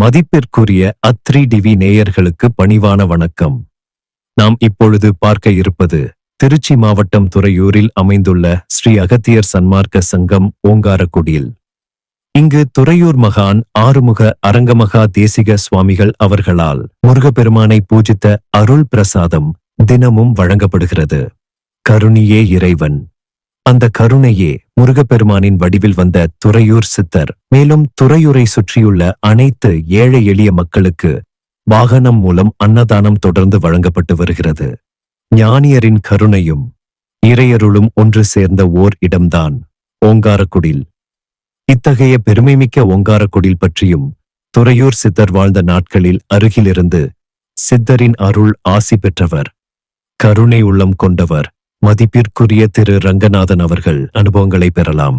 மதிப்பிற்குரிய அத்ரி டிவி நேயர்களுக்கு பணிவான வணக்கம். நாம் இப்பொழுது பார்க்க இருப்பது திருச்சி மாவட்டம் துறையூரில் அமைந்துள்ள ஸ்ரீ அகத்தியர் சன்மார்க்க சங்கம் ஓங்காரக்குடியில். இங்கு துறையூர் மகான் ஆறுமுக அரங்கமகா தேசிக சுவாமிகள் அவர்களால் முருகப்பெருமானை பூஜித்த அருள் பிரசாதம் தினமும் வழங்கப்படுகிறது. கருணியே இறைவன். அந்த கருணையே முருகப்பெருமானின் வடிவில் வந்த துறையூர் சித்தர். மேலும் துறையூரை சுற்றியுள்ள அனைத்து ஏழை எளிய மக்களுக்கு வாகனம் மூலம் அன்னதானம் தொடர்ந்து வழங்கப்பட்டு வருகிறது. ஞானியரின் கருணையும் இறையருளும் ஒன்று சேர்ந்த ஓர் இடம்தான் ஓங்காரக்குடில். இத்தகைய பெருமைமிக்க ஓங்காரக்குடில் பற்றியும் துறையூர் சித்தர் வாழ்ந்த நாட்களில் அருகிலிருந்து சித்தரின் அருள் ஆசி பெற்றவர் கருணை உள்ளம் கொண்டவர் மதிப்பிற்குரிய திரு ரங்கநாதன் அவர்கள் அனுபவங்களை பெறலாம்.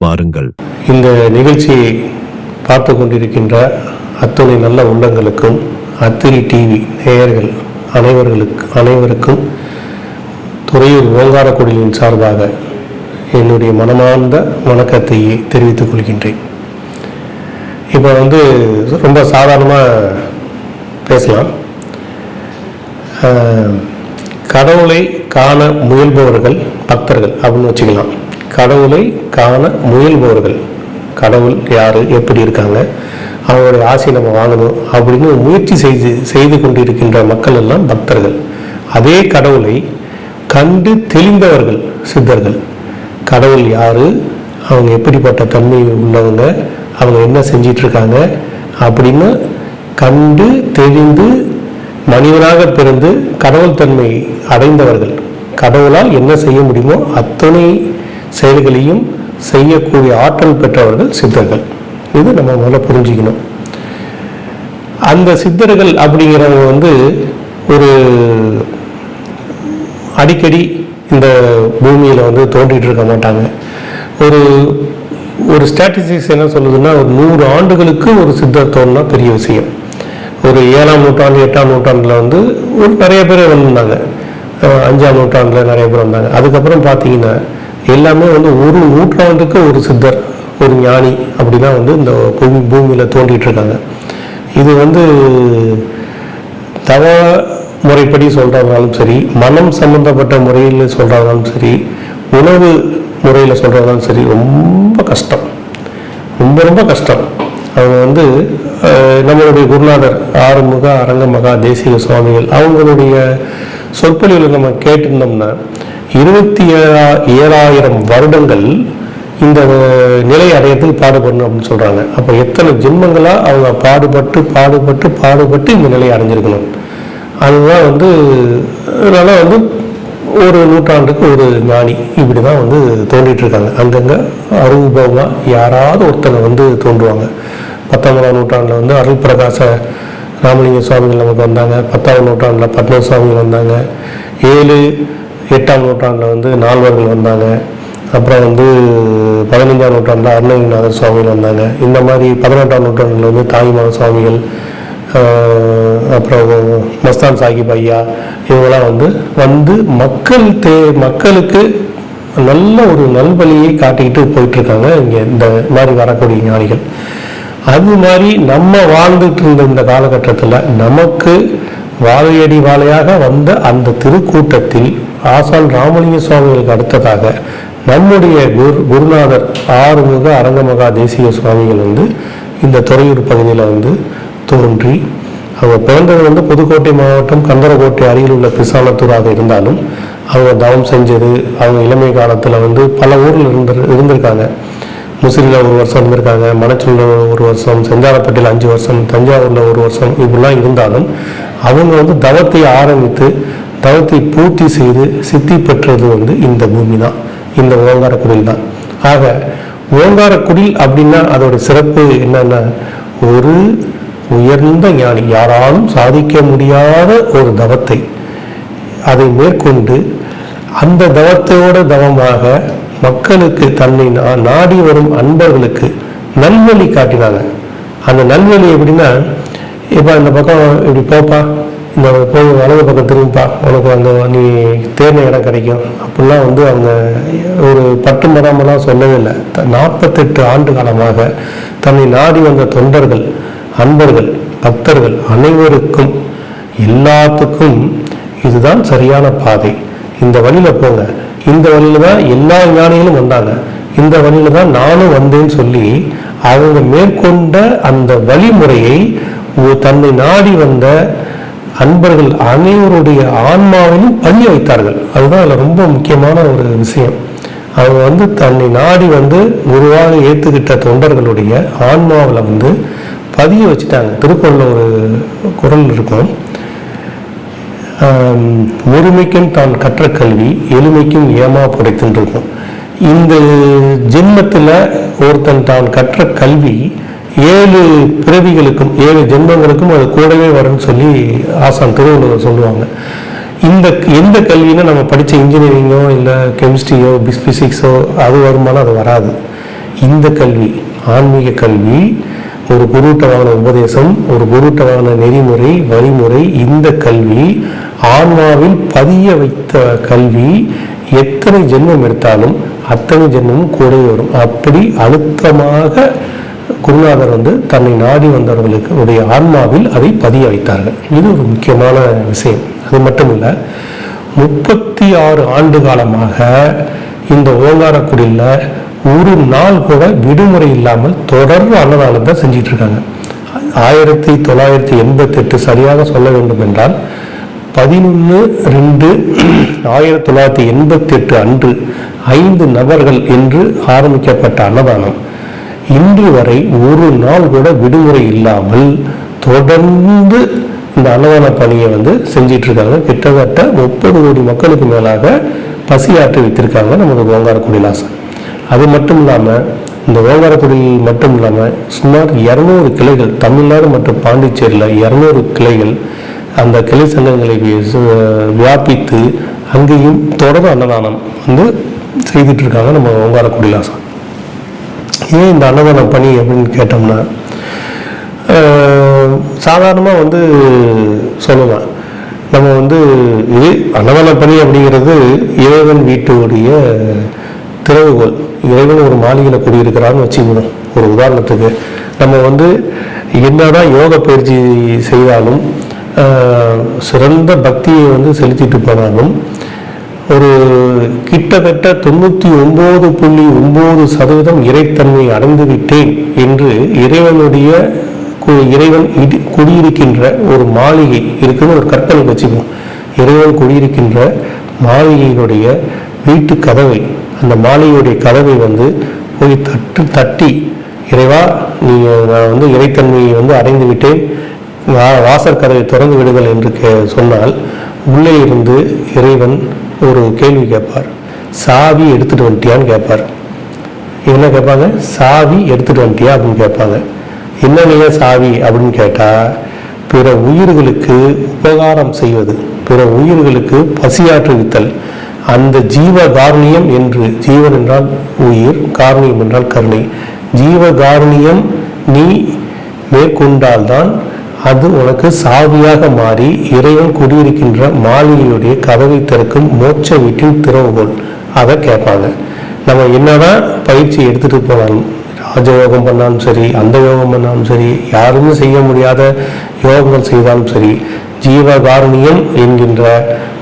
வாருங்கள். இந்த நிகழ்ச்சியை பார்த்து கொண்டிருக்கின்ற அத்துணை நல்ல உள்ளங்களுக்கும் அத்திரி டிவி நேயர்கள் அனைவர்களுக்கு அனைவருக்கும் துறையூர் ஓங்காரக்குடிலின் சார்பாக என்னுடைய மனமார்ந்த வணக்கத்தை தெரிவித்துக் கொள்கின்றேன். இப்போ வந்து ரொம்ப சாதாரணமாக பேசலாம். ஆஹ், கடவுளை காண முயல்பவர்கள் பக்தர்கள். அப்படின்னு வச்சுக்கலாம். கடவுளை காண முயல்பவர்கள். கடவுள் யார்? எப்படி இருக்காங்க? அவங்களுடைய ஆசையை நம்ம வாங்கணும் அப்படின்னு முயற்சி செய்து செய்து கொண்டிருக்கின்ற மக்கள் எல்லாம் பக்தர்கள். அதே கடவுளை கண்டு தெளிந்தவர்கள் சித்தர்கள். கடவுள் யார்? அவங்க எப்படிப்பட்ட தன்மை உள்ளவங்க? அவங்க என்ன செஞ்சிட்டு இருக்காங்க அப்படின்னு கண்டு தெளிந்து மனிதனாக பிறந்து கடவுள் தன்மை அடைந்தவர்கள். கடவுளால் என்ன செய்ய முடியுமோ அத்தனை செயல்களையும் செய்யக்கூடிய ஆற்றல் பெற்றவர்கள் சித்தர்கள். இது நம்ம முதல்ல புரிஞ்சுக்கணும். அந்த சித்தர்கள் அப்படிங்கிறவங்க வந்து ஒரு அடிக்கடி இந்த பூமியில் வந்து தோன்றிட்டு இருக்க மாட்டாங்க. ஒரு ஒரு ஸ்டாட்டிஸ்டிக்ஸ் என்ன சொல்லுதுன்னா ஒரு நூறு ஆண்டுகளுக்கு ஒரு சித்தர் தோணுனா பெரிய விஷயம். ஒரு ஏழாம் நூற்றாண்டு எட்டாம் நூற்றாண்டில் வந்து ஒரு நிறைய பேர் வந்திருந்தாங்க. அஞ்சாம் நூற்றாண்டில் நிறைய பேர் வந்தாங்க. அதுக்கப்புறம் பார்த்தீங்கன்னா எல்லாமே வந்து ஒரு நூற்றாண்டுக்கு ஒரு சித்தர் ஒரு ஞானி அப்படின்னா வந்து இந்த பூமி பூமியில் தோண்டிட்டு இருக்காங்க. இது வந்து தவ முறைப்படி சொல்கிறதுனாலும் சரி மனம் சம்மந்தப்பட்ட முறையில் சொல்கிறதுனாலும் சரி உணவு முறையில் சொல்கிறதுனாலும் சரி ரொம்ப கஷ்டம். ரொம்ப ரொம்ப கஷ்டம். அவங்க வந்து அஹ், நம்மளுடைய குருநாதர் ஆறுமுக அரங்க மகா தேசிக சுவாமிகள் அவங்களுடைய சொற்பொழிவில் நம்ம கேட்டிருந்தோம்னா இருபத்தி ஏழா ஏழாயிரம் வருடங்கள் இந்த நிலை அடையத்தில் பாடுபடணும் அப்படின்னு சொல்றாங்க. அப்போ எத்தனை ஜென்மங்களாக அவங்க பாடுபட்டு பாடுபட்டு பாடுபட்டு இந்த நிலையை அடைஞ்சிருக்கணும்? அதுதான் வந்து அதனால வந்து ஒரு நூற்றாண்டுக்கு ஒரு ஞானி இப்படி தான் வந்து தோண்டிட்டு இருக்காங்க. அங்கங்கே அருள்பவமாக யாராவது ஒருத்தங்க வந்து தோன்றுவாங்க. பத்தொன்பதாம் நூற்றாண்டில் வந்து அருள் பிரகாச ராமலிங்க சுவாமிகள் நமக்கு வந்தாங்க. பத்தாம் நூற்றாண்டில் பத்ம சுவாமிகள் வந்தாங்க. ஏழு எட்டாம் நூற்றாண்டில் வந்து நால்வர்கள் வந்தாங்க. அப்புறம் வந்து பதினஞ்சாம் நூற்றாண்டில் அருணகிரிநாதர் சுவாமிகள் வந்தாங்க. இந்த மாதிரி பதினெட்டாம் நூற்றாண்டில் வந்து தாய்மான சுவாமிகள் அப்புறம் மஸ்தான் சாஹிப் ஐயா இவங்களாம் வந்து வந்து மக்கள் தே மக்களுக்கு நல்ல ஒரு நல்வழியை காட்டிக்கிட்டு போயிட்டுருக்காங்க இங்கே இந்த மாதிரி வரக்கூடிய ஞானிகள். அது மாதிரி நம்ம வாழ்ந்துட்டு இருந்த இந்த காலகட்டத்தில் நமக்கு வாழையடி வாழையாக வந்த அந்த திருக்கூட்டத்தில் ஆசான் ராமலிங்க சுவாமிகளுக்கு அடுத்ததாக நம்முடைய குரு குருநாதர் ஆறுமுக அரங்கமகா தேசிய சுவாமிகள் வந்து இந்த துறையூர் பகுதியில் வந்து தோன்றி அவங்க பிறந்தது வந்து புதுக்கோட்டை மாவட்டம் கந்தரக்கோட்டை அருகில் உள்ள பிசாலத்தூராக இருந்தாலும் அவங்க தவம் செஞ்சது அவங்க இளமை காலத்தில் வந்து பல ஊரில் இருந்து இருந்திருக்காங்க. முசிறியில் ஒரு வருஷம் இருந்திருக்காங்க மணச்சூரில் ஒரு வருஷம் செஞ்சாலப்பட்டியில் அஞ்சு வருஷம் தஞ்சாவூரில் ஒரு வருஷம் இப்படிலாம் இருந்தாலும் அவங்க வந்து தவத்தை ஆரம்பித்து தவத்தை பூர்த்தி செய்து சித்தி பெற்றது வந்து இந்த பூமி தான் இந்த ஓங்காரக்குடில் தான். ஆக ஓங்காரக்குடில் அப்படின்னா அதோட சிறப்பு என்னன்னா ஒரு உயர்ந்த ஞானி யாராலும் சாதிக்க முடியாத ஒரு தவத்தை அதை மேற்கொண்டு அந்த தவத்தோட தவமாக மக்களுக்கு தன்னை நாடி வரும் அன்பர்களுக்கு நல்வழி காட்டினாங்க. அந்த நல்வழி எப்படின்னா இப்போ அந்த பக்கம் இப்படி போப்பா இந்த போய் வலது பக்கம் திரும்பிப்பா உனக்கு அந்த நீ தேர்ந்த இடம் கிடைக்கும். அப்படிலாம் வந்து அவங்க ஒரு பட்டு மதமெல்லாம் சொல்லவே இல்லை நாற்பத்தெட்டு ஆண்டு காலமாக தன்னை நாடி வந்த தொண்டர்கள் அன்பர்கள் பக்தர்கள் அனைவருக்கும் எல்லாத்துக்கும் இதுதான் சரியான பாதை. இந்த வழியில் போங்க. இந்த வழியில் தான் எல்லா ஞானிகளும் வந்தாங்க. இந்த வழியில தான் நானும் வந்தேன்னு சொல்லி அவங்க மேற்கொண்ட அந்த வழிமுறையை தன்னை நாடி வந்த அன்பர்கள் அனைவருடைய ஆன்மாவிலும் பதிய வைத்தார்கள். அதுதான் அதில் ரொம்ப முக்கியமான ஒரு விஷயம். அவங்க வந்து தன்னை நாடி வந்து குருவாக ஏற்றுக்கிட்ட தொண்டர்களுடைய ஆன்மாவில் வந்து பதிய வச்சுட்டாங்க. திருக்குறளில் ஒரு குரல் இருக்கும். ஒருமைக்கும் தான் கற்ற கல்வி எளிமைக்கும் ஏமா புடைத்துன்னு இருக்கும் இந்த ஜென்மத்தில் ஒருத்தன் தான் கற்ற கல்வி ஏழு பிறவிகளுக்கும் ஏழு ஜென்மங்களுக்கும் அது கூடவே வரும்னு சொல்லி ஆசான் திருவள்ளுவர் சொல்லுவாங்க. இந்த எந்த கல்வினா நம்ம படித்த இன்ஜினியரிங்கோ இல்லை கெமிஸ்ட்ரியோ ஃபிசிக்ஸோ அது வருமானம் அது வராது. இந்த கல்வி ஆன்மீக கல்வி ஒரு குருட்ட வாங்கின உபதேசம் ஒரு குருட்ட வாங்கின நெறிமுறை வழிமுறை இந்த கல்வி ஆன்மாவில் பதிய வைத்த கல்வி எத்தனை ஜென்மம் எடுத்தாலும் அத்தனை ஜென்மமும் கூட வரும். அப்படி அழுத்தமாக குருநாதர் வந்து தன்னை நாடி வந்தவர்களுக்கு உடைய ஆன்மாவில் அதை பதிய வைத்தார்கள். இது ஒரு முக்கியமான விஷயம். அது மட்டும் இல்லை முப்பத்தி ஆறு ஆண்டு காலமாக இந்த ஓங்காரக்குடியில் ஒரு நாள் கூட விடுமுறை இல்லாமல் தொடர்ந்து அன்னதானம் தான் செஞ்சிட்டு இருக்காங்க. ஆயிரத்தி தொள்ளாயிரத்தி எண்பத்தெட்டு சரியாக சொல்ல வேண்டும் என்றால் பதினொன்று ரெண்டு ஆயிரத்தி தொள்ளாயிரத்தி எண்பத்தி எட்டு அன்று ஐந்து நபர்கள் என்று ஆரம்பிக்கப்பட்ட அன்னதானம். இன்று வரை ஒரு நாள் கூட விடுமுறை இல்லாமல் தொடர்ந்து இந்த அன்னதான பணியை வந்து செஞ்சிட்டு இருக்காங்க கிட்டத்தட்ட முப்பது கோடி மக்களுக்கு மேலாக பசியாற்றி வைத்திருக்காங்க நமது ஓங்காரக்குடிலாசன் அது மட்டும் இல்லாமல் இந்த ஓங்காரக்குடியில் மட்டும் இல்லாமல் சுமார் இரநூறு கிளைகள் தமிழ்நாடு மற்றும் பாண்டிச்சேரியில் இரநூறு கிளைகள் அந்த கிளை சங்கங்களை சு- வியாபித்து அங்கேயும் தொடர்ந்து அன்னதானம் வந்து செய்துட்டு இருக்காங்க நம்ம ஓங்காரக்குடிலாசன் ஏன் இந்த அன்னதான பணி அப்படின்னு கேட்டோம்னா சாதாரணமாக வந்து சொல்லலாம். நம்ம வந்து இது அன்னதான பணி அப்படிங்கிறது இறைவன் வீட்டுடைய திறவுகோல் இறைவன் ஒரு மாளிகையில் குடியிருக்கிறான்னு வச்சுக்கணும். ஒரு உதாரணத்துக்கு நம்ம வந்து என்னதான் யோக பயிற்சி செய்தாலும் சிறந்த பக்தியை வந்து செலுத்திட்டு போனாலும் ஒரு கிட்டத்தட்ட தொண்ணூற்றி ஒம்பது புள்ளி ஒம்பது சதவீதம் இறைத்தன்மை அடைந்து விட்டேன் என்று இறைவனுடைய கு- இறைவன் இடி- குடியிருக்கின்ற ஒரு மாளிகை இருக்குன்னு ஒரு கற்பனை வச்சுப்போம் இறைவன் குடியிருக்கின்ற மாளிகையினுடைய வீட்டு கதவை அந்த மாளிகையுடைய கதவை வந்து போய் தட்டு தட்டி இறைவா நீ நான் வந்து இறைத்தன்மையை வந்து அடைந்து விட்டேன் வா- வாசற்கதவை திறந்து விடுங்கள் என்று கே சொன்னால் உள்ளே இருந்து இறைவன் ஒரு கேள்வி கேட்பார். சாவி எடுத்துட்டு வந்துட்டியான்னு கேட்பார். என்ன கேட்பாங்க? சாவி எடுத்துட்டு வந்துட்டியா அப்படின்னு கேட்பாங்க. என்னங்க சாவி அப்படின்னு கேட்டால் பிற உயிர்களுக்கு உபகாரம் செய்வது பிற உயிர்களுக்கு பசியாற்றுவித்தல் அந்த ஜீவ காரணியம் என்று ஜீவன் என்றால் உயிர் காரணியம் என்றால் கருணை. ஜீவ காரணியம் நீ மேற்கொண்டால்தான் அது உனக்கு சாவியாக மாறி இறைவன் குடியிருக்கின்ற மாளிகையுடைய கதவை திறக்கும் மோட்ச வீட்டின் திறவுகோல் அதை கேட்பாங்க. நம்ம என்னதான் பயிற்சி எடுத்துட்டு போனாலும் ராஜயோகம் பண்ணாலும் சரி அந்த யோகம் பண்ணாலும் சரி யாருமே செய்ய முடியாத யோகங்கள் செய்தாலும் சரி ஜீவகாரணியம் என்கின்ற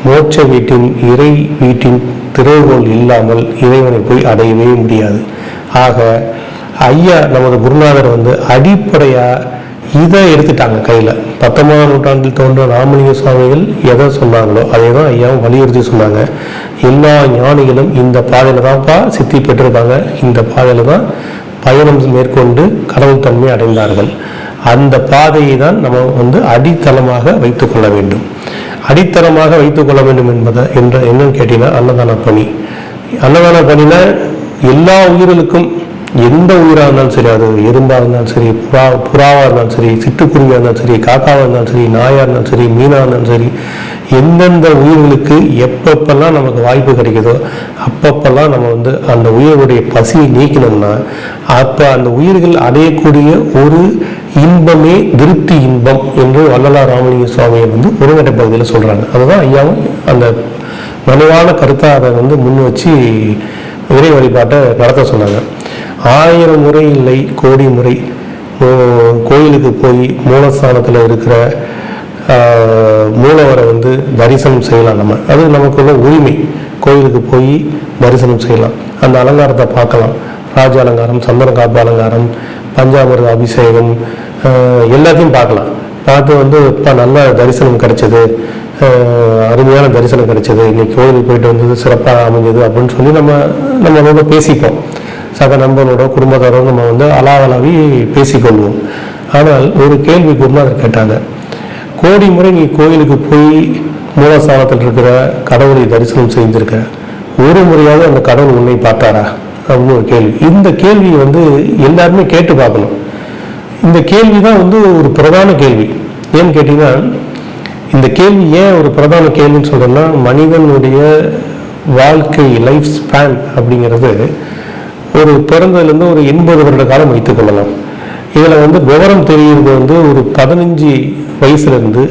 மோட்ச வீட்டின் இறை வீட்டின் திறவுகோல் இல்லாமல் இறைவனை போய் அடையவே முடியாது. ஆக ஐயா நமது குருநாதர் வந்து அடிப்படையாக இதை எடுத்துட்டாங்க கையில். பத்தொன்பதாம் நூற்றாண்டில் தோன்ற ராமலிங்க சுவாமிகள் எதை சொன்னாங்களோ அதை தான் ஐயாவும் வலியுறுத்தி சொன்னாங்க. எல்லா ஞானிகளும் இந்த பாதையில் தான்ப்பா சித்தி பெற்றிருக்காங்க. இந்த பாதையில் தான் பயணம் மேற்கொண்டு கடவுள் தன்மை அடைந்தார்கள். அந்த பாதையை தான் நம்ம வந்து அடித்தளமாக வைத்துக்கொள்ள வேண்டும். அடித்தளமாக வைத்துக்கொள்ள வேண்டும் என்பதை என்ற என்னன்னு கேட்டீங்கன்னா அன்னதான பணி. அன்னதான பணினா எல்லா உயிர்களுக்கும் எந்த உயிராக இருந்தாலும் சரி அது எறும்பாக இருந்தாலும் சரி புறா புறாவாக இருந்தாலும் சரி சிட்டுக்குருவியாக இருந்தாலும் சரி காக்காவாக இருந்தாலும் சரி நாயாக இருந்தாலும் சரி மீனாக இருந்தாலும் சரி எந்தெந்த உயிர்களுக்கு எப்பப்பெல்லாம் நமக்கு வாய்ப்பு கிடைக்குதோ அப்பப்பெல்லாம் நம்ம வந்து அந்த உயிர்களுடைய பசியை நீக்கினோம்னா அப்போ அந்த உயிர்கள் அடையக்கூடிய ஒரு இன்பமே திருப்தி இன்பம் என்று வள்ளலார் ராமலிங்க சுவாமியை வந்து ஒருங்கட்டை பகுதியில் சொல்கிறாங்க அதுதான் ஐயாவும் அந்த வலுவான கருத்தை அதை வந்து முன் வச்சு இறை வழிபாட்டை நடத்த சொன்னாங்க. ஆயிரம் முறை இல்லை கோடி முறை. கோயிலுக்கு போய் மூலஸ்தானத்தில் இருக்கிற மூலவரை வந்து தரிசனம் செய்யலாம் நம்ம. அது நமக்குள்ள உரிமை. கோயிலுக்கு போய் தரிசனம் செய்யலாம். அந்த அலங்காரத்தை பார்க்கலாம். ராஜ அலங்காரம் சந்தன காப்பு அலங்காரம் பஞ்சாமிரத அபிஷேகம் எல்லாத்தையும் பார்க்கலாம். பார்த்து வந்து இப்போ நல்ல தரிசனம் கிடைச்சது. அருமையான தரிசனம் கிடைச்சது. இன்னைக்கு கோயிலுக்கு போயிட்டு வந்தது சிறப்பாக அமைஞ்சது அப்படின்னு சொல்லி நம்ம நம்மளோட பேசிப்போம். சக நண்பனோட குடும்பத்தோட நம்ம வந்து அலாவலாவி பேசிக்கொள்வோம். ஆனால் ஒரு கேள்வி குருநாதர் கேட்டாங்க. கோடி முறை நீ கோயிலுக்கு போய் மூலஸ்தானத்தில் இருக்கிற கடவுளை தரிசனம் செய்திருக்க. ஒரு முறையாவது அந்த கடவுள் உன்னை பார்த்தாரா? அப்படின்னு ஒரு கேள்வி. இந்த கேள்வி வந்து எல்லாருமே கேட்டு பார்க்கணும். இந்த கேள்வி தான் வந்து ஒரு பிரதான கேள்வி. ஏன்னு கேட்டிங்கன்னா இந்த கேள்வி ஏன் ஒரு பிரதான கேள்வின்னு சொல்றேன்னா மனிதனுடைய வாழ்க்கை லைஃப் ஸ்பேன் அப்படிங்கிறது ஒரு பிறந்ததுலேருந்து ஒரு எண்பது வருட காலம் வைத்துக் கொள்ளலாம். இதில் வந்து விவரம் தெரியுறது வந்து ஒரு பதினஞ்சு வயசுலேருந்து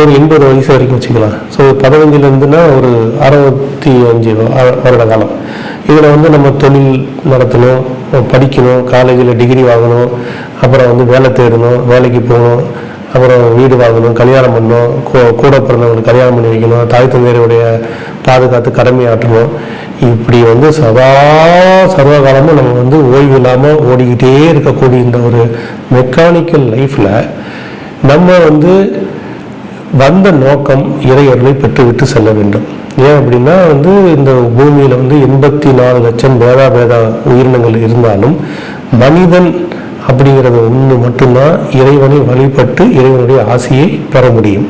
ஒரு எண்பது வயசு வரைக்கும் வச்சுக்கலாம். ஸோ பதினஞ்சுலேருந்துனா ஒரு அறுபத்தி அஞ்சு வருட காலம். இதில் வந்து நம்ம தொழில் நடத்தணும் படிக்கணும் காலேஜில் டிகிரி வாங்கணும் அப்புறம் வந்து வேலை தேடணும் வேலைக்கு போகணும் அப்புறம் வீடு வாங்கணும் கல்யாணம் பண்ணணும் கூ- கூட பிறந்தவங்களுக்கு கல்யாணம் பண்ணி வைக்கணும் தாய் தந்தையருடைய பாதுகாத்து கடமையாற்றணும் இப்படி வந்து சதா சர்வ காலமும் நம்ம வந்து ஓய்வு இல்லாமல் ஓடிக்கிட்டே இருக்கக்கூடிய இந்த ஒரு மெக்கானிக்கல் லைஃப்பில் நம்ம வந்து வந்த நோக்கம் இறையர்களை பெற்றுவிட்டு செல்ல வேண்டும். ஏன் அப்படின்னா வந்து இந்த பூமியில் வந்து எண்பத்தி நாலு லட்சம் பேதா பேதா உயிரினங்கள் இருந்தாலும் மனிதன் அப்படிங்கிறது ஒன்று மட்டும்தான் இறைவனை வழிபட்டு இறைவனுடைய ஆசையை பெற முடியும்.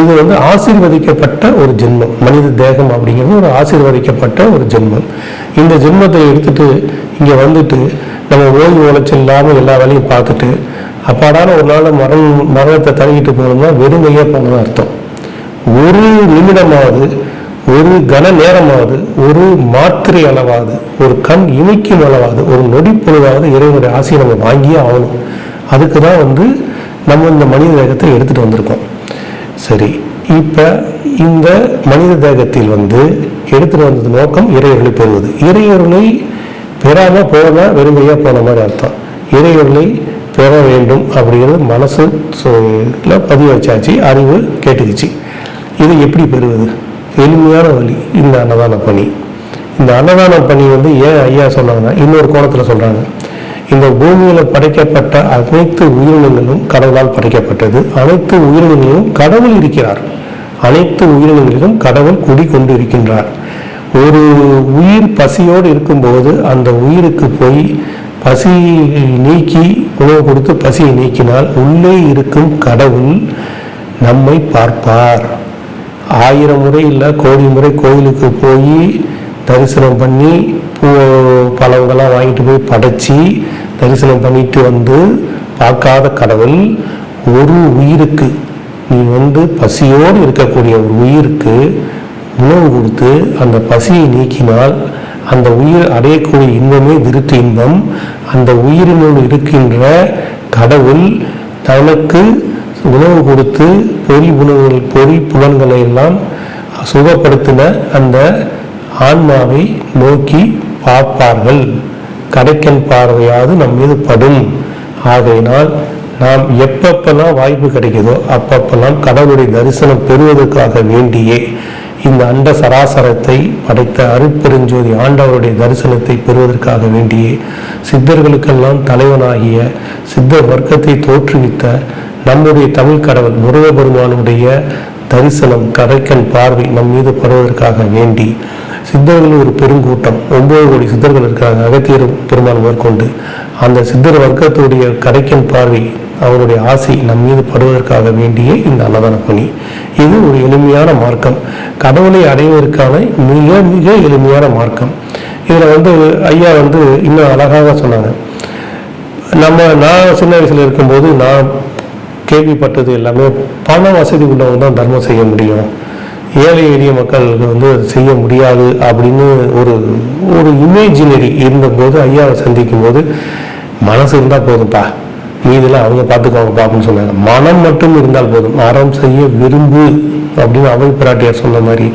இது வந்து ஆசீர்வதிக்கப்பட்ட ஒரு ஜென்மம். மனித தேகம் அப்படிங்கிறது ஒரு ஆசீர்வதிக்கப்பட்ட ஒரு ஜென்மம். இந்த ஜென்மத்தை எடுத்துட்டு இங்கே வந்துட்டு நம்ம ஓய்வு உழைச்சல் இல்லாமல் எல்லா வேலையும் பார்த்துட்டு அப்பாடான ஒரு நாள் மரணம் மரணத்தை தழுவிட்டு போனோம்னா வெறுமையே போனது அர்த்தம். ஒரு நிமிடமாவது ஒரு கன நேரமாவது ஒரு மாத்திரை அளவாவது ஒரு கண் இமைக்கும் அளவாவது ஒரு நொடி பொழுதாவது இறைவனுடைய ஆசையை நம்ம வாங்கியே ஆகணும். அதுக்கு தான் வந்து நம்ம இந்த மனித தேகத்தை எடுத்துகிட்டு வந்திருக்கோம். சரி இப்போ இந்த மனித தேகத்தில் வந்து எடுத்துகிட்டு வந்தது நோக்கம் இறையொருளை பெறுவது. இறையொருளை பெறாமல் போனால் வெறுமையாக போன மாதிரி அர்த்தம். இறையொருளை பெற வேண்டும் அப்படிங்கிறது மனசு பதிவு வச்சாச்சு அறிவு கேட்டுக்குச்சு. இது எப்படி பெறுவது? எளிமையான வழி இந்த அன்னதான பணி. இந்த அன்னதான பணி வந்து ஏன் ஐயா சொன்னாங்கன்னா இன்னொரு கோணத்தில் சொல்றாங்க. இந்த பூமியில் படைக்கப்பட்ட அனைத்து உயிரினங்களும் கடவுளால் படைக்கப்பட்டது. அனைத்து உயிரினங்களிலும் கடவுள் இருக்கிறார். அனைத்து உயிரினங்களிலும் கடவுள் குடிகொண்டு இருக்கின்றார். ஒரு உயிர் பசியோடு இருக்கும்போது அந்த உயிருக்கு போய் பசி நீக்கி உணவு கொடுத்து பசியை நீக்கினால் உள்ளே இருக்கும் கடவுள் நம்மை பார்ப்பார். ஆயிரம் முறை இல்லை கோடி முறை கோயிலுக்கு போய் தரிசனம் பண்ணி பூ பழங்கள்லாம் வாங்கிட்டு போய் படைச்சி தரிசனம் பண்ணிட்டு வந்து பார்க்காத கடவுள் ஒரு உயிருக்கு நீ வந்து பசியோடு இருக்கக்கூடிய ஒரு உயிருக்கு உணவு கொடுத்து அந்த பசியை நீக்கினால் அந்த உயிர் அடையக்கூடிய இன்பமே திருட்டு இன்பம். அந்த உயிரினுள் இருக்கின்ற கடவுள் தனக்கு உணவு கொடுத்து பொறி உணவுகள் பொறி புலன்களை எல்லாம் சுகப்படுத்தின அந்த ஆன்மாவை நோக்கி பார்ப்பார்கள். கடைக்கன் பார்வையாவது நம் மீது படும். ஆகையினால் நாம் எப்பப்பெல்லாம் வாய்ப்பு கிடைக்குதோ அப்பப்பெல்லாம் கடவுளுடைய தரிசனம் பெறுவதற்காக வேண்டியே இந்த அண்ட சராசரத்தை படைத்த அருட்பெருஞ்சோதி ஆண்டவருடைய தரிசனத்தை பெறுவதற்காக வேண்டியே. சித்தர்களுக்கெல்லாம் தலைவனாகிய சித்தர் வர்க்கத்தை தோற்றுவித்த நம்முடைய தமிழ் கடவுள் முருகபெருமானுடைய தரிசனம் கடைக்கன் பார்வை நம் மீது படுவதற்காக வேண்டி சித்தர்கள் ஒரு பெருங்கூட்டம் ஒன்பது கோடி சித்தர்கள் இருக்கிறாங்க அகத்தியர் பெருமாள் மேற்கொண்டு. அந்த சித்தர் வர்க்கத்துடைய கடைக்கன் பார்வை அவருடைய ஆசை நம் மீது படுவதற்காக வேண்டிய இந்த அன்னதான பணி. இது ஒரு எளிமையான மார்க்கம். கடவுளை அடைவதற்கான மிக மிக எளிமையான மார்க்கம். இதில் வந்து ஐயா வந்து இன்னும் அழகாக சொன்னாங்க. நம்ம நான் சின்ன வயசுல இருக்கும்போது நான் கேள்விப்பட்டது எல்லாமே பண வசதி உள்ளவங்க தான் தர்மம் செய்ய முடியும். ஏழை எளிய மக்களுக்கு வந்து செய்ய முடியாது அப்படின்னு ஒரு ஒரு இமேஜினரி இருந்தபோது ஐயாவை சந்திக்கும் போது மனசு இருந்தால் போதும்ப்பா மீதெல்லாம் அவங்க பார்த்துக்குவாங்க பாப்புன்னு சொன்னாங்க. மனம் மட்டும் இருந்தால் போதும். அறம் செய்ய விரும்பு அப்படின்னு அவை பிராட்டியார் சொன்ன மாதிரி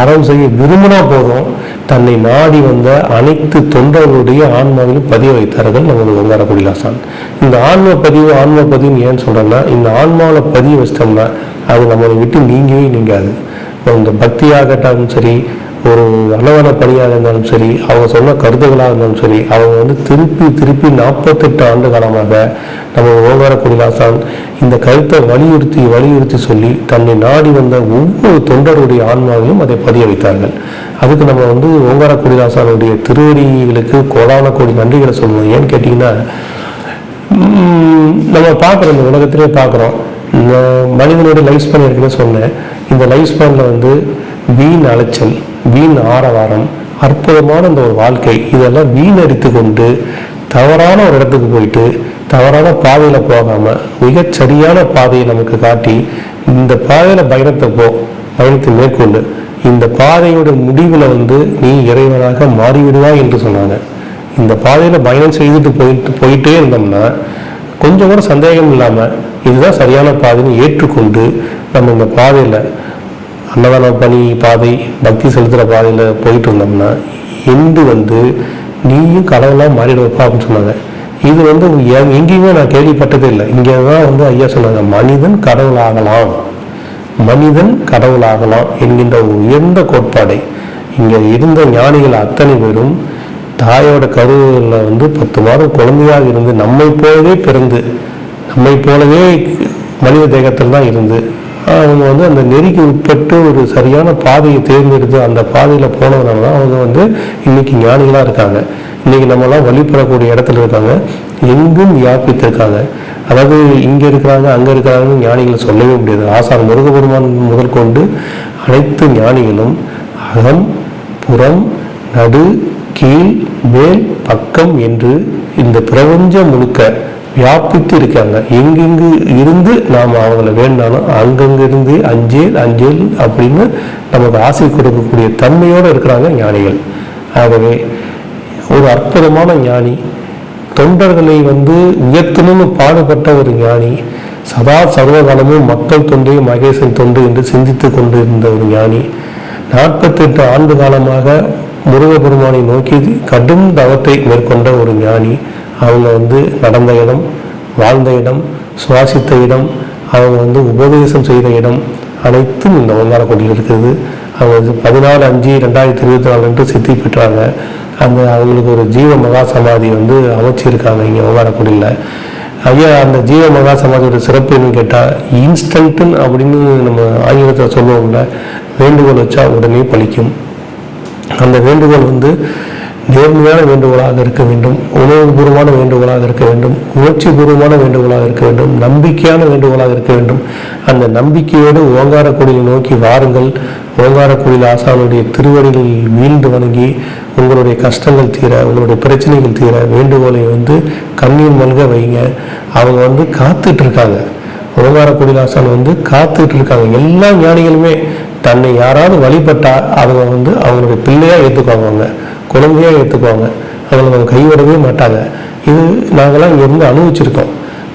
அறம் செய்ய விரும்பினா போதும். தன்னை நாடி வந்த அனைத்து தொண்டர்களுடைய ஆன்மாவிலும் பதிய வைத்தார்கள் நமது ஓங்கார குடிலாசான். இந்த ஆன்ம பதிவு ஆன்ம பதிவுன்னு ஏன் சொல்றேன்னா இந்த ஆன்மாவில் பதிய வச்சிட்டோம்னா அது நம்மளை விட்டு நீங்கவே நீங்காது. இந்த பக்தியாகட்டாலும் சரி ஒரு நல்லவன பணியாக இருந்தாலும் சரி அவங்க சொன்ன கருத்துக்களாக இருந்தாலும் சரி அவங்க வந்து திருப்பி திருப்பி நாற்பத்தெட்டு ஆண்டு காலமாக நம்ம ஓங்கார குடிலாசான் இந்த கருத்தை வலியுறுத்தி வலியுறுத்தி சொல்லி தன்னை நாடி வந்த ஒவ்வொரு தொண்டருடைய ஆன்மாவிலும் அதை பதிய வைத்தார்கள். அதுக்கு நம்ம வந்து ஓங்கார குடிலாசானுடைய திருவடிகளுக்கு கோடான கோடி நன்றிகளை சொல்லணும். ஏன்னு கேட்டிங்கன்னா உம், நம்ம பார்க்குறோம் இந்த உலகத்திலே பார்க்குறோம். மனிதனுடைய லைஃப் ஸ்பேன் ஏற்கனவே சொன்னேன். இந்த லைஃப் ஸ்பேனில் வந்து வீண் அலைச்சல். வீண் ஆரவாரம் அற்புதமான அந்த ஒரு வாழ்க்கை இதெல்லாம் வீணடித்து கொண்டு தவறான ஒரு இடத்துக்கு போயிட்டு தவறான பாதையில் போகாமல் மிகச் சரியான பாதையை நமக்கு காட்டி இந்த பாதையில் பயணத்தை போ பயணத்தை மேற்கொண்டு இந்த பாதையோட முடிவில் வந்து நீ இறைவனாக மாறிவிடுவாய் என்று சொன்னாங்க. இந்த பாதையில் பயணம் செய்துட்டு போயிட்டு போயிட்டே இருந்தோம்னா கொஞ்சம் கூட சந்தேகம் இல்லாமல் இதுதான் சரியான பாதைன்னு ஏற்றுக்கொண்டு நம்ம இந்த பாதையில் அன்னதான பணி பாதை பக்தி செலுத்துகிற பாதையில் போயிட்டு இருந்தோம்னா இந்து வந்து நீயும் கடவுளாக மாறிடுவப்பா அப்படின்னு சொன்னாங்க. இது வந்து எங்கேயுமே நான் கேள்விப்பட்டதே இல்லை. இங்கே தான் வந்து ஐயா சொன்னாங்க மனிதன் கடவுளாகலாம். மனிதன் கடவுளாகலாம் என்கின்ற உயர்ந்த கோட்பாடை. இங்கே இருந்த ஞானிகள் அத்தனை பேரும் தாயோட கருவில் வந்து பத்து மாதம் குழந்தையாக இருந்து நம்மை போலவே பிறந்து நம்மை போலவே மனித தேகத்தில் தான் இருந்து அவங்க வந்து அந்த நெறிக்கு உட்பட்டு ஒரு சரியான பாதையை தேர்ந்தெடுத்து அந்த பாதையில் போனதுனால தான் அவங்க வந்து இன்னைக்கு ஞானிகளாக இருக்காங்க. இன்னைக்கு நம்மலாம் வழிபடக்கூடிய இடத்துல இருக்காங்க. எங்கும் வியாபித்திருக்காங்க. அதாவது இங்கே இருக்கிறாங்க அங்கே இருக்கிறாங்கன்னு ஞானிகளை சொல்லவே முடியாது. ஆசார் முருகபெருமான் முதல் கொண்டு அனைத்து ஞானிகளும் அகம் புறம் நடு கீழ் மேல் பக்கம் என்று இந்த பிரபஞ்சம் முழுக்க வியாபித்து இருக்காங்க எங்கெங்கு இருந்து நாம் அவங்கள வேண்டாலும் அங்கங்கிருந்து அஞ்சேல் அஞ்சேல் அப்படின்னு நமக்கு ஆசை கொடுக்கக்கூடிய தன்மையோடு இருக்கிறாங்க ஞானிகள். ஆகவே ஒரு அற்புதமான ஞானி தொண்டர்களை வந்து உயர்த்தணும்னு பாடுபட்ட ஒரு ஞானி சதா சர்வகாலமும் மக்கள் தொண்டே மகேசன் தொண்டு என்று சிந்தித்து கொண்டு இருந்த ஒரு ஞானி நாற்பத்தெட்டு ஆண்டு காலமாக முருகபெருமானை நோக்கி கடும் தவத்தை மேற்கொண்ட ஒரு ஞானி அவங்க வந்து நடந்த இடம் வாழ்ந்த இடம் சுவாசித்த இடம் அவங்க வந்து உபதேசம் செய்த இடம் அனைத்தும் இந்த ஓங்காரக்குடியில் இருக்குது. அவங்க வந்து பதினாலு அஞ்சு ரெண்டாயிரத்தி இருபத்தி நாலு அன்று சித்தி பெற்றாங்க. அந்த அவங்களுக்கு ஒரு ஜீவ மகா சமாதி வந்து அமைச்சிருக்காங்க இங்கே ஓங்காரக்குடியில் ஐயா அந்த ஜீவ மகா சமாதியோட சிறப்பு என்னன்னு கேட்டால் இன்ஸ்டன்ட்டுன்னு அப்படின்னு நம்ம ஆங்கிலத்தில் சொல்லுவோம்ல வேண்டுகோள் வச்சா உடனே பழிக்கும். அந்த வேண்டுகோள் வந்து நேர்மையான வேண்டுகோளாக இருக்க வேண்டும் உணர்வுபூர்வமான வேண்டுகோளாக இருக்க வேண்டும் உணர்ச்சிபூர்வமான வேண்டுகோளாக இருக்க வேண்டும் நம்பிக்கையான வேண்டுகோளாக இருக்க வேண்டும். அந்த நம்பிக்கையோடு ஓங்கார கோயிலை நோக்கி வாருங்கள். ஓங்காரக்குடியில் ஆசானுடைய திருவடிகளில் வீழ்ந்து வணங்கி உங்களுடைய கஷ்டங்கள் தீர உங்களுடைய பிரச்சனைகள் தீர வேண்டுகோளை வந்து கண்ணீர் மல்க வைங்க. அவங்க வந்து காத்துட்ருக்காங்க. ஓங்கார குடிலாசன் வந்து காத்துட்டு இருக்காங்க எல்லா ஞானிகளுமே தன்னை யாராவது வழிபட்டா அவங்க வந்து அவங்களுடைய பிள்ளையாக ஏற்றுக்குவாங்க குழந்தையாக ஏற்றுக்குவாங்க அதில் நம்ம கைவிடவே மாட்டாங்க. இது நாங்களாம் இங்கேருந்து அனுபவிச்சிருக்கோம்.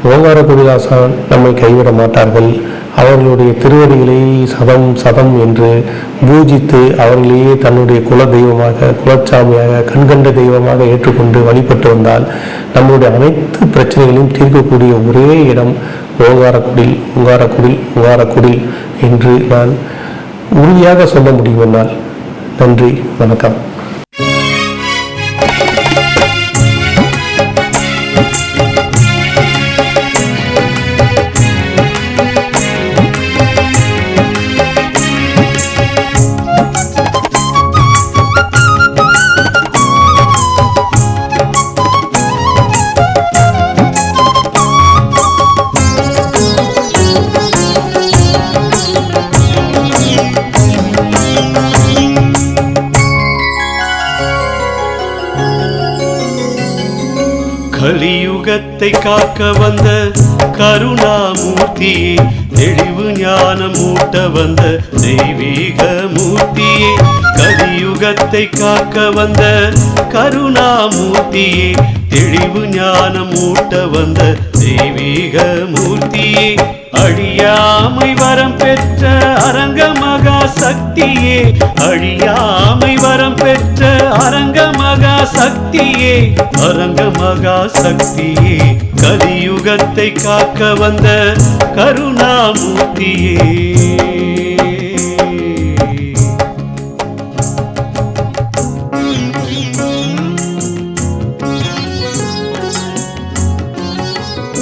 ஓங்கார குடிலாசன் நம்மை கைவிட மாட்டார்கள். அவர்களுடைய திருவடிகளை சதம் சதம் என்று பூஜித்து அவர்களையே தன்னுடைய குல தெய்வமாக குலச்சாமியாக கண்கண்ட தெய்வமாக ஏற்றுக்கொண்டு வழிபட்டு வந்தால் நம்முடைய அனைத்து பிரச்சனைகளையும் தீர்க்கக்கூடிய ஒரே இடம் ஓங்காரக்குடில் ஓங்காரக்குடில் ஓங்காரக்குடில் என்று நான் உறுதியாக சொல்ல முடியும் என்னால் நன்றி வணக்கம். உலகத்தை காக்க வந்த கருணாமூர்த்தியே தெளிவு ஞானம் ஊட்ட வந்த தெய்வீக மூர்த்தியே கலியுகத்தை காக்க வந்த கருணாமூர்த்தியே தெளிவு ஞானம் ஊட்ட வந்த தெய்வீக மூர்த்தியே அழியாமை வரம் பெற்ற அரங்க மகா சக்தியே அழியாமை வரம் பெற்ற அரங்க மகா சக்தியே அரங்க மகா சக்தியே கலியுகத்தை காக்க வந்த கருணாமூர்த்தியே.